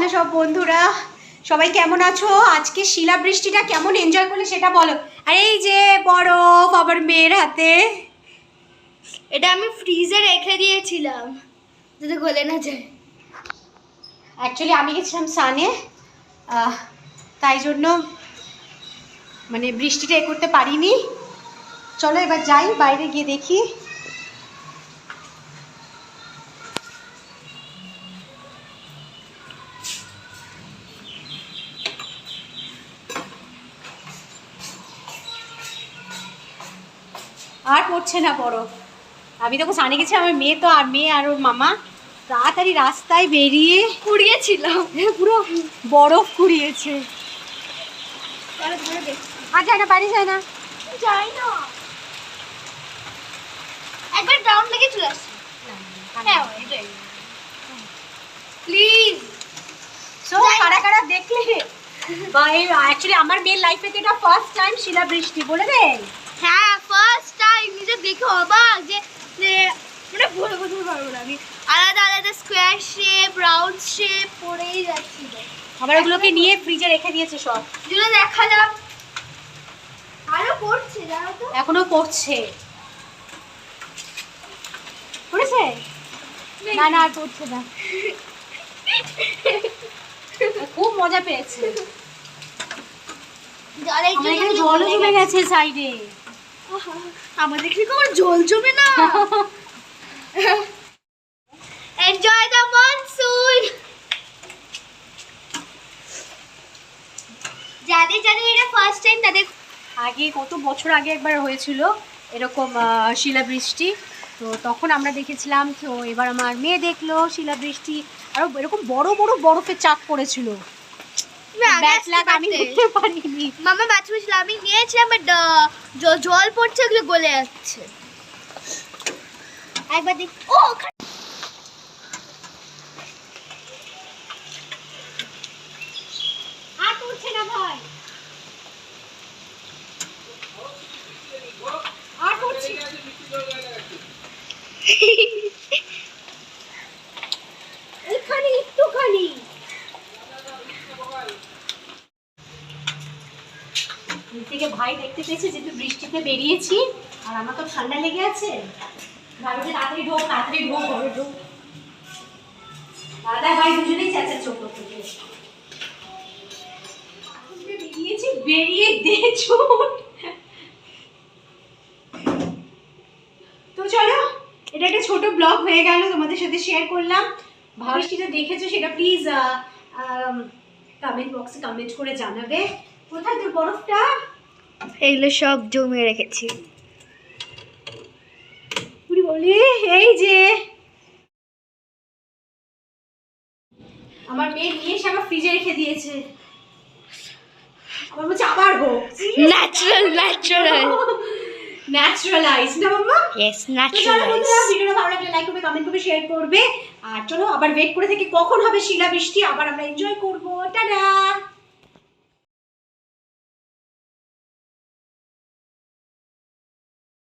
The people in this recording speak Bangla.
হ্যালো সব বন্ধুরা সবাই কেমন আছো? আজকে শিলা বৃষ্টিটা কেমন এনজয় করলে সেটা বলো। আর এই যে বরফ আবার মেয়ের হাতে। এটা আমি ফ্রিজে রেখে দিয়েছিলাম যদি গলে না যায়। অ্যাকচুয়ালি আমি গেছিলাম সানে তাই জন্য মানে বৃষ্টিটা এ করতে পারিনি। চলো এবার যাই বাইরে গিয়ে দেখি। আর পড়ছে না বরফ আমি তখন সানে গেছি আমার মেয়ে তো আর মেয়ে আর ওর মামা তাড়াতাড়ি রাস্তায় বেরিয়ে কুড়িয়েছিলাম। পুরো বরফ কুড়িয়েছে। যায় না বাড়ি যায় না। যাই না। একবার চলে আসছি হ্যাঁ প্লিজ সো কারা কারা দেখলে? বা অ্যাকচুয়ালি আমার মেয়ের লাইফে তো এটা ফার্স্ট টাইম শিলা বৃষ্টি বলে দে হ্যাঁ ফার্স্ট টাইম নিজে দেখে অবাক যে যে মানে বলে বোঝাতে পারব না আমি আলাদা আলাদা স্কোয়ার শেপ রাউন্ড শেপ পড়েই যাচ্ছিল আবার ওগুলোকে নিয়ে ফ্রিজে রেখে দিয়েছে সব। যেগুলো দেখালাম। আরও পড়ছে জানো তো? এখনও পড়ছে পড়েছে না না আর পড়ছে না। খুব মজা পেয়েছে। জলের আমার জন্য জলও জমে গেছে সাইডে আমাদের কি কোনো জল জমে না? যাদের এটা ফার্স্ট টাইম তাদের আগে কত বছর আগে একবার হয়েছিল এরকম শিলাবৃষ্টি। তো তখন আমরা দেখেছিলাম তো এবার আমার মেয়ে দেখল শিলাবৃষ্টি। আরও এরকম বড় বড় বরফের চাক পড়েছিল। আমি দেখতে পারিনি। মামা বাচ্চা আমি নিয়েছিলাম বাট জল পড়ছে ওগুলো গলে যাচ্ছে। একবার দেখ ও ওখানে আর পড়ছে না ভাই আর পড়ছে এখানে একটুখানি থেকে ভাই দেখতে পেয়েছে যেহেতু বৃষ্টিতে বেরিয়েছি, আর আমার তো ঠান্ডা লেগে আছে। ঢোক ঢোক ঘরে ঢোক। দাদা ভাই দুজনেই চোখ থেকে চলো, এটা একটা ছোট হয়ে গেল, তোমাদের সাথে শেয়ার করলাম। দেখেছ সেটা প্লিজ কমেন্ট বক্সে কমেন্ট করে জানাবে। কোথায় তোর বরফটা? এগুলো সব জমিয়ে রেখেছি। বলি এই যে। আমার মেয়ে নিয়ে এসে আমার ফ্রিজে রেখে দিয়েছে। আমার বলছে আবার হোক। ন্যাচারাল ন্যাচারাল ন্যাচারালাইজ না মাম্মা ইয়েস তো ভিডিওটা ভালো লাগলে লাইক করবে কমেন্ট করবে শেয়ার করবে। আর চলো আবার ওয়েট করে থেকে কখন হবে শিলা বৃষ্টি আবার আমরা এনজয় করব। টাটা